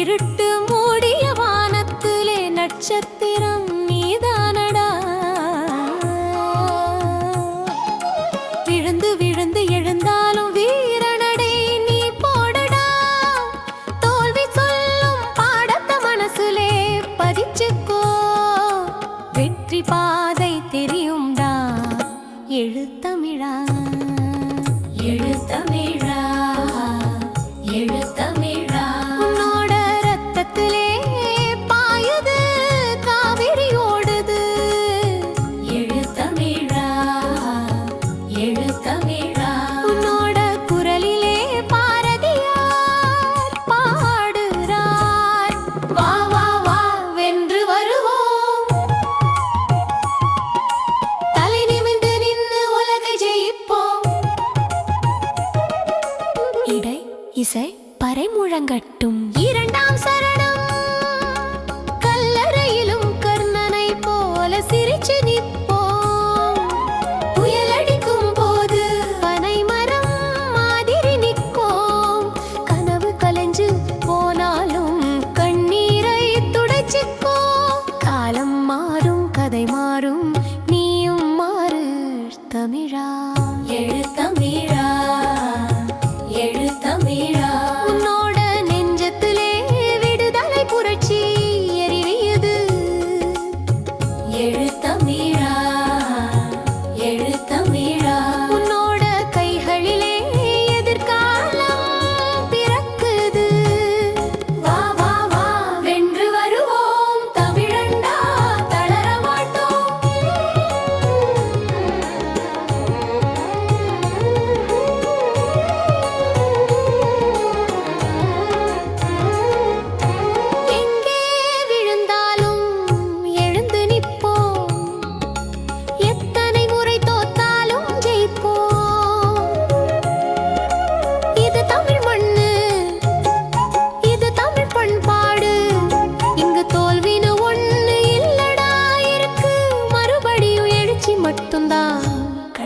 இருட்டு மூடிய வானத்திலே நட்சத்திரம் நீதானடா. விழுந்து விழுந்து எழுந்தாலும் வீரனடை நீ போடடா. தோல்வி சொல்லும் பாடத்த மனசுலே பதிச்சுக்கோ. வெற்றி பாதை தெரியும்டா. எழுத்தமிழா. எழுத்தமிழா. இசை பறை முழங்கட்டும் இரண்டாம் சரணம். கல்லறையிலும் கர்ணனை போல சிரிச்சு நிற்போம். புயலடிக்கும் போது பனை மரம் மாதிரி நிற்கும் கனவு கலைஞ்சு போனாலும் கண்ணீரை துடைச்சிக்கோ காலம் மாறும் கதை மாறும் நீயும் மாறு தமிழா. எழுத்தமிழா. எழுத்தமிழா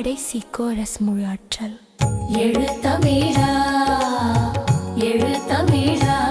கடைசி கோரஸ் முழு ஆற்றல். எழுத்தமிழா எழுத்தமிழா.